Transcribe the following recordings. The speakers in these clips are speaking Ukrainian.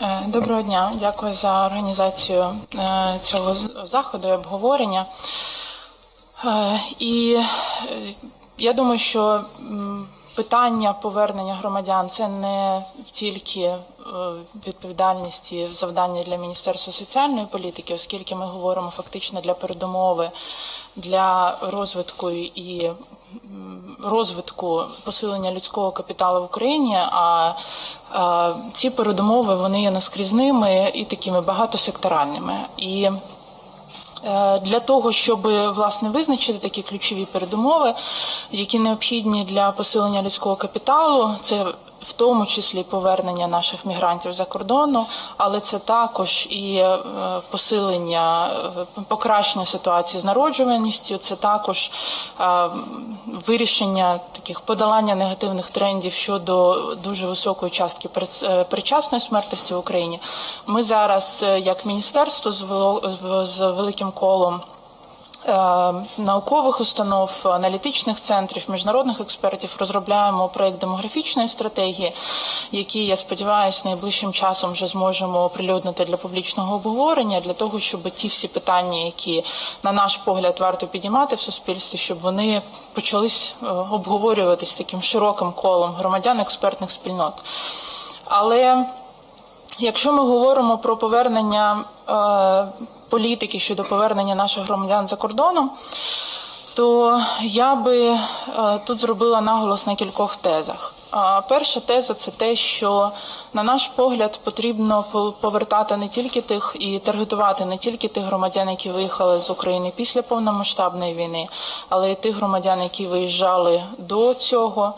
Е, Доброго дня, дякую за організацію е, цього заходу і обговорення. Е, І я думаю, що питання повернення громадян це не тільки відповідальність і завдання для Міністерства соціальної політики, оскільки ми говоримо фактично для передумови для розвитку і розвитку посилення людського капіталу в Україні. А, ці передумови вони є наскрізними і такими багатосекторальними. І Е, Для того, щоб власне визначити такі ключові передумови, які необхідні для посилення людського капіталу, це в тому числі повернення наших мігрантів за кордону, але це також і е, посилення, е, покращення ситуації з народжуваністю, це також е, вирішення таких подолання негативних трендів щодо дуже високої частки е, смертності в Україні. Ми зараз, як міністерство, з великим колом. Е, Наукових установ, аналітичних центрів, міжнародних експертів розробляємо проект демографічної стратегії, який я сподіваюся найближчим часом вже зможемо оприлюднити для публічного обговорення, для того, щоб ті всі питання, які на наш погляд варто підіймати в суспільстві, щоб вони почались е, обговорюватись таким широким колом громадян експертних спільнот. Але Якщо ми говоримо про повернення е, політики щодо повернення наших громадян за кордоном, то я би е, тут зробила наголос на кількох тезах. Перша теза це те, що на наш погляд потрібно по- повертати не тільки тих і таргетувати не тільки тих громадян, які виїхали з України після повномасштабної війни, але й тих громадян, які виїжджали до цього.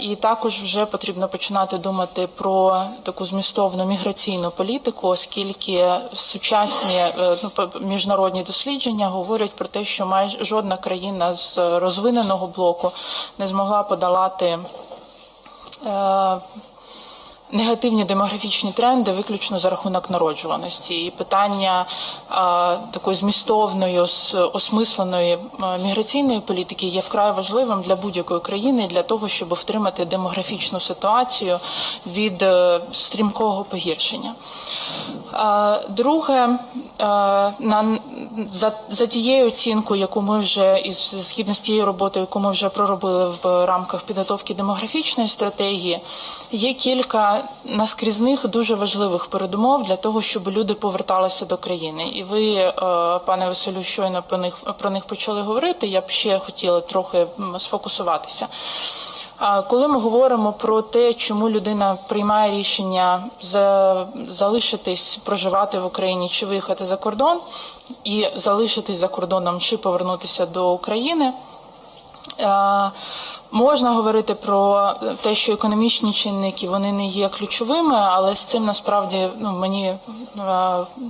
І також вже потрібно починати думати про таку змістовну міграційну політику, оскільки сучасні е, ну, міжнародні дослідження говорять про те, що майже жодна країна з розвиненого блоку не змогла подолати. Негативні демографічні тренди виключно за рахунок народжуваності, і питання а, такої змістовної, осмисленої міграційної політики є вкрай важливим для будь-якої країни для того, щоб втримати демографічну ситуацію від е, стрімкого погіршення. Друге, е, на, за, за тією оцінкою, яку ми вже із згідно з тією роботою, яку ми вже проробили в рамках підготовки демографічної стратегії, є кілька наскрізних дуже важливих передумов для того, щоб люди поверталися до країни. І ви, е, пане Василю, щойно про них про них почали говорити. Я б ще хотіла трохи сфокусуватися. Коли ми говоримо про те, чому людина приймає рішення залишитись проживати в Україні чи виїхати за кордон, і залишитись за кордоном чи повернутися до України. Можна говорити про те, що економічні чинники вони не є ключовими, але з цим насправді ну, мені е,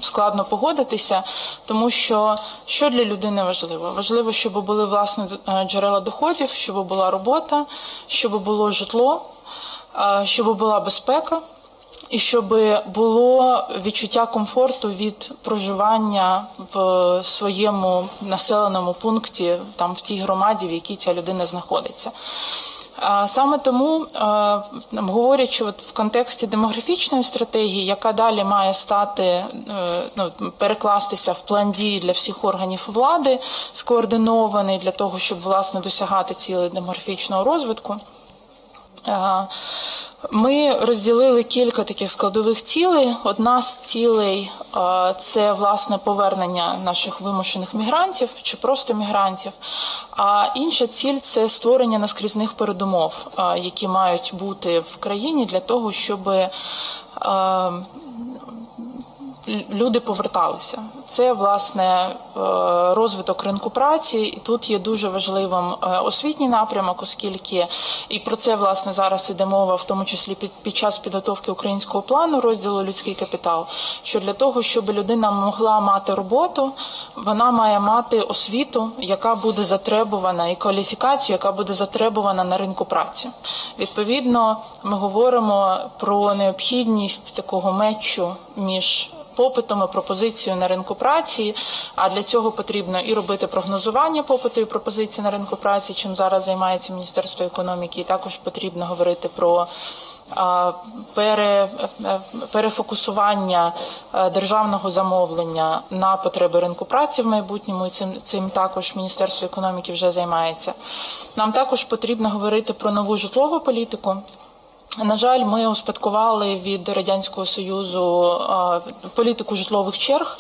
складно погодитися, тому що що для людини важливо? Важливо, щоб були власні е, джерела доходів, щоб була робота, щоб було житло, е, щоб була безпека. І щоб було відчуття комфорту від проживання в своєму населеному пункті, там в тій громаді, в якій ця людина знаходиться. Саме тому, е, говорячи от в контексті демографічної стратегії, яка далі має стати е, ну, перекластися в план дії для всіх органів влади, скоординований для того, щоб власне досягати цілей демографічного розвитку. Ми розділили кілька таких складових цілей. Одна з цілей це власне повернення наших вимушених мігрантів чи просто мігрантів. А інша ціль це створення наскрізних передумов, які мають бути в країні для того, щоб люди поверталися. Це власне е, розвиток ринку праці, і тут є дуже важливим е, освітній напрямок, оскільки і про це власне зараз іде мова, в тому числі під, під час підготовки українського плану розділу людський капітал. Що для того, щоб людина могла мати роботу, вона має мати освіту, яка буде затребувана, і кваліфікацію, яка буде затребувана на ринку праці. Відповідно, ми говоримо про необхідність такого мечу між попитом і пропозицією на ринку праці. А для цього потрібно і робити прогнозування попиту і пропозиції на ринку праці, чим зараз займається Міністерство економіки. І також потрібно говорити про пере, е, перефокусування е, державного замовлення на потреби ринку праці в майбутньому. І цим, цим також Міністерство економіки вже займається. Нам також потрібно говорити про нову житлову політику. На жаль, ми успадкували від радянського союзу політику житлових черг,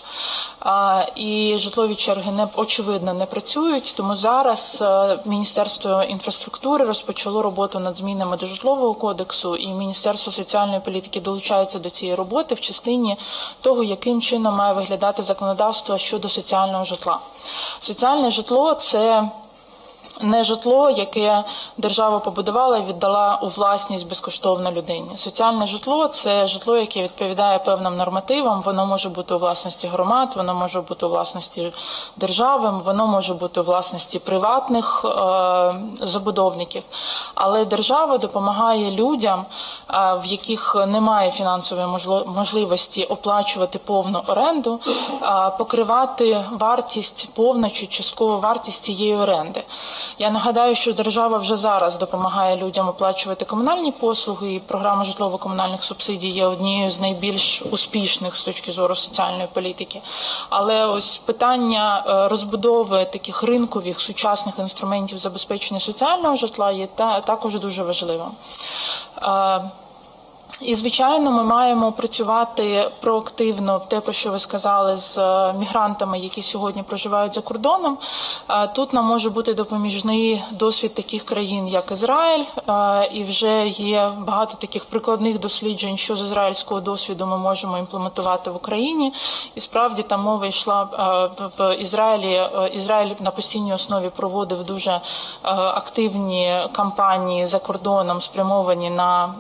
і житлові черги не очевидно не працюють. Тому зараз Міністерство інфраструктури розпочало роботу над змінами до житлового кодексу, і Міністерство соціальної політики долучається до цієї роботи в частині того, яким чином має виглядати законодавство щодо соціального житла. Соціальне житло це не житло, яке держава побудувала і віддала у власність безкоштовно людині. Соціальне житло це житло, яке відповідає певним нормативам. Воно може бути у власності громад, воно може бути у власності держави, воно може бути у власності приватних е, забудовників. Але держава допомагає людям, е, в яких немає фінансової можливості оплачувати повну оренду, е, покривати вартість повну чи часткову вартість цієї оренди. Я нагадаю, що держава вже зараз допомагає людям оплачувати комунальні послуги, і програма житлово-комунальних субсидій є однією з найбільш успішних з точки зору соціальної політики. Але ось питання е, розбудови таких ринкових сучасних інструментів забезпечення соціального житла є та також дуже важливим. І звичайно, ми маємо працювати проактивно те, про що ви сказали, з е, мігрантами, які сьогодні проживають за кордоном. Тут нам може бути допоміжний досвід таких країн, як Ізраїль, і вже є багато таких прикладних досліджень, що з ізраїльського досвіду ми можемо імплементувати в Україні. І справді там мова йшла е, в Ізраїлі. е, Ізраїль на постійній основі проводив дуже активні кампанії за кордоном, спрямовані на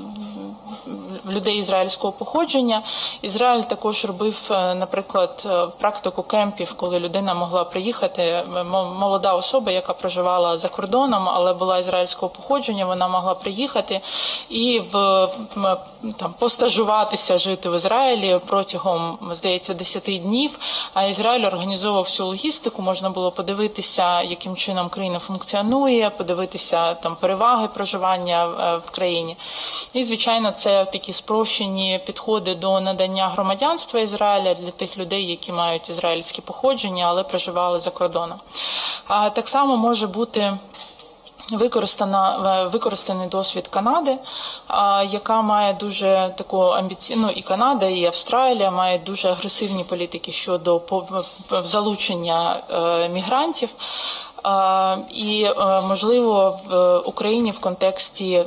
Mm-hmm. Людей ізраїльського походження. Ізраїль також робив, е, наприклад, е, практику кемпів, коли людина могла приїхати, е, молода особа, яка проживала за кордоном, але була ізраїльського походження, вона могла приїхати і в там постажуватися жити в Ізраїлі протягом, здається, 10 днів. А Ізраїль організовував всю логістику. Можна було подивитися, яким чином країна функціонує, подивитися там переваги проживання в країні. І звичайно, це такі спрощені підходи до надання громадянства Ізраїля для тих людей, які мають ізраїльське походження, але проживали за кордоном. А так само може бути. Використана використаний досвід Канади, яка має дуже таку амбіційну і Канада, і Австралія мають дуже агресивні політики щодо залучення е, мігрантів. І е, можливо в Україні в контексті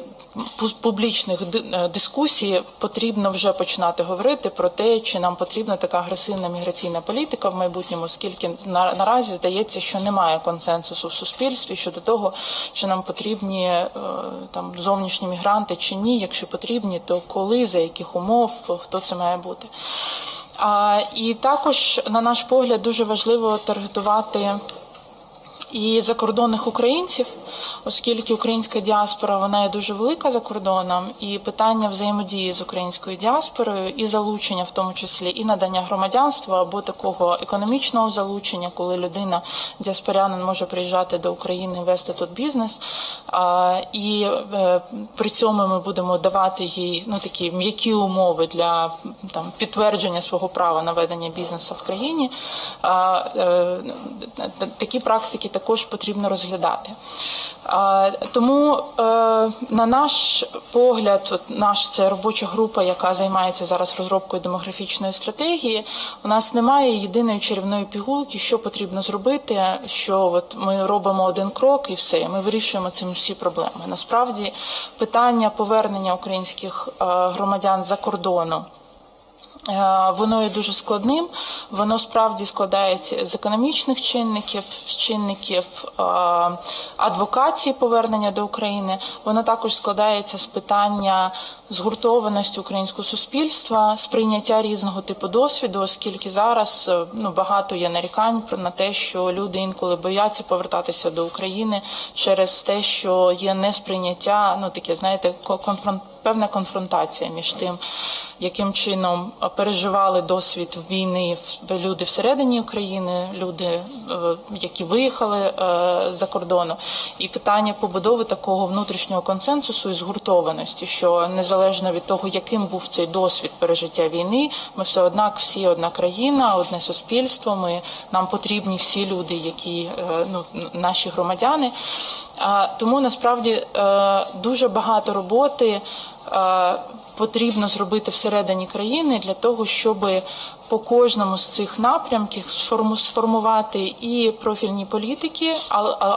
публічних е, дискусій потрібно вже починати говорити про те, чи нам потрібна така агресивна міграційна політика в майбутньому, оскільки на- наразі здається, що немає консенсусу в суспільстві щодо того, чи нам потрібні е, там зовнішні мігранти чи ні. Якщо потрібні, то коли, за яких умов, хто це має бути. А, і також, на наш погляд, дуже важливо таргетувати і закордонних українців, оскільки українська діаспора вона є дуже велика за кордоном, і питання взаємодії з українською діаспорою і залучення, в тому числі і надання громадянства або такого економічного залучення, коли людина діаспорянин може приїжджати до України, вести тут бізнес. І е, при цьому ми будемо давати їй ну такі м'які умови для там підтвердження свого права на ведення бізнесу в країні. Е, такі практики також потрібно розглядати. Тому, е, на наш погляд, от наш це робоча група, яка займається зараз розробкою демографічної стратегії. У нас немає єдиної чарівної пігулки, що потрібно зробити. Що от ми робимо один крок і все. Ми вирішуємо цим всі проблеми. Насправді, питання повернення українських е, громадян за кордону. Е, Воно є дуже складним. Воно справді складається з економічних чинників, з чинників е, адвокації повернення до України. Воно також складається з питання згуртованості українського суспільства, сприйняття різного типу досвіду, оскільки зараз е, ну багато є нарікань про на те, що люди інколи бояться повертатися до України через те, що є несприйняття, ну таке, знаєте, ко- конфронт. Певна конфронтація між тим, яким чином е, переживали досвід війни люди всередині України, люди, е, які виїхали за кордону, і питання побудови такого внутрішнього консенсусу і згуртованості, що незалежно від того, яким був цей досвід пережиття війни, ми все однак всі одна країна, одне суспільство. Ми нам потрібні всі люди, які е, ну наші громадяни. Тому насправді е, дуже багато роботи е, потрібно зробити всередині країни для того, щоб по кожному з цих напрямків сформу- сформувати і профільні політики,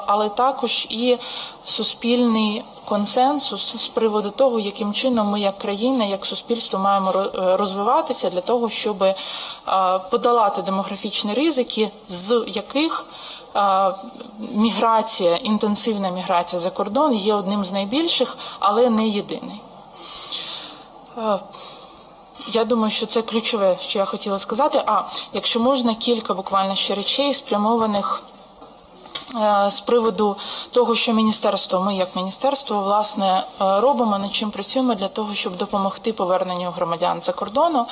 але також і суспільний консенсус з приводу того, яким чином ми, як країна, як суспільство, маємо е, розвиватися для того, щоб е, подолати демографічні ризики, з яких е, міграція, інтенсивна міграція за кордон є одним з найбільших, але не єдиний. Я думаю, що це ключове, що я хотіла сказати. А якщо можна, кілька буквально ще речей спрямованих з приводу того, що міністерство, ми як міністерство, власне, е, робимо, над чим працюємо для того, щоб допомогти поверненню громадян за кордону.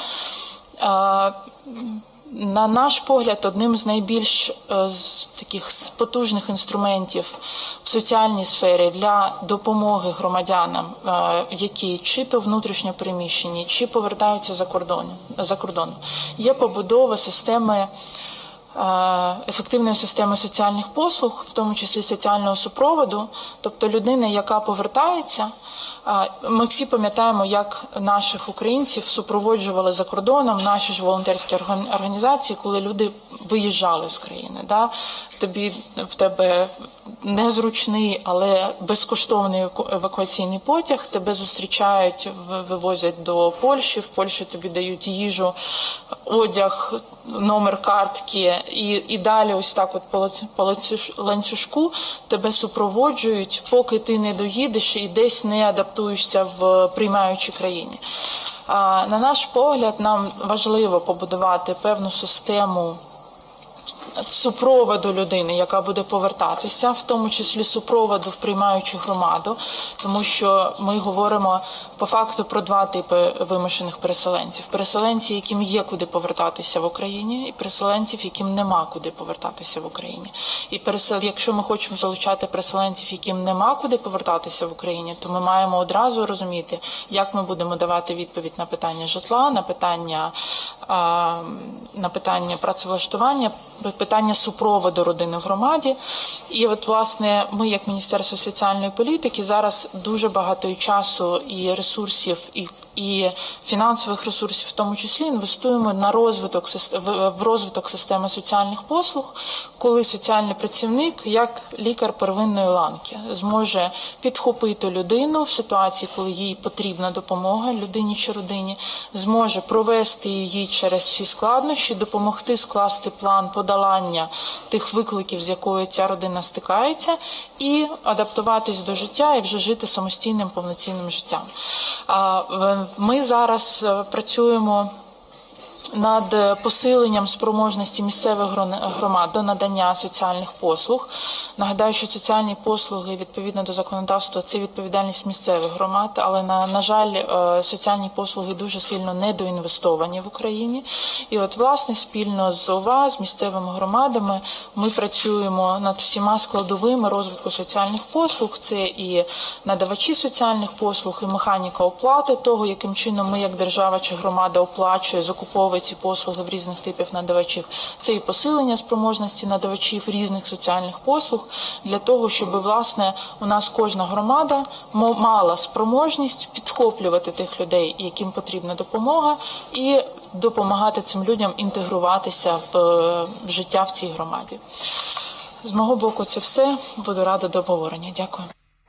На наш погляд, одним з найбільш е, з таких потужних інструментів в соціальній сфері для допомоги громадянам, е, які чи то внутрішньо переміщені, чи повертаються за кордон, за кордон, є побудова системи ефективної системи соціальних послуг, в тому числі соціального супроводу, тобто людина, яка повертається. Ми всі пам'ятаємо, як наших українців супроводжували за кордоном наші ж волонтерські орган- організації, коли люди виїжджали з країни. Да? Тобі в тебе незручний, але безкоштовний евакуаційний потяг. Тебе зустрічають, вивозять до Польщі. В Польщі тобі дають їжу, одяг, номер картки, і, і далі, ось так, от по ланцю- по ланцюж- ланцюжку тебе супроводжують, поки ти не доїдеш і десь не адаптуєшся в приймаючій країні. А, на наш погляд, нам важливо побудувати певну систему супроводу людини, яка буде повертатися, в тому числі супроводу в приймаючу громаду, тому що ми говоримо по факту про два типи вимушених переселенців: переселенці, яким є куди повертатися в Україні, і переселенців, яким нема куди повертатися в Україні. І пересел, якщо ми хочемо залучати переселенців, яким нема куди повертатися в Україні, то ми маємо одразу розуміти, як ми будемо давати відповідь на питання житла, на питання, а, на питання працевлаштування, питання супроводу родини в громаді. І от, власне, ми, як Міністерство соціальної політики, зараз дуже багато часу і ресурсів, і і фінансових ресурсів, в тому числі, інвестуємо на розвиток в- розвиток системи соціальних послуг, коли соціальний працівник, як лікар первинної ланки, зможе підхопити людину в ситуації, коли їй потрібна допомога людині чи родині, зможе провести її через всі складнощі, допомогти скласти план подолання тих викликів, з якою ця родина стикається, і адаптуватись до життя і вже жити самостійним повноцінним життям. Ми зараз е, працюємо над е, посиленням спроможності місцевих громад до надання соціальних послуг. Нагадаю, що соціальні послуги відповідно до законодавства це відповідальність місцевих громад, але на, на жаль, е, соціальні послуги дуже сильно недоінвестовані в Україні. І от, власне, спільно з ОВА, з місцевими громадами, ми працюємо над всіма складовими розвитку соціальних послуг. Це і надавачі соціальних послуг, і механіка оплати того, яким чином ми, як держава чи громада, оплачує, закуповує ці послуги в різних типів надавачів. Це і посилення спроможності надавачів різних соціальних послуг для того, щоб власне у нас кожна громада мала спроможність підхоплювати тих людей, яким потрібна допомога, і допомагати цим людям інтегруватися в життя в цій громаді. З мого боку, це все. Буду рада до обговорення. Дякую.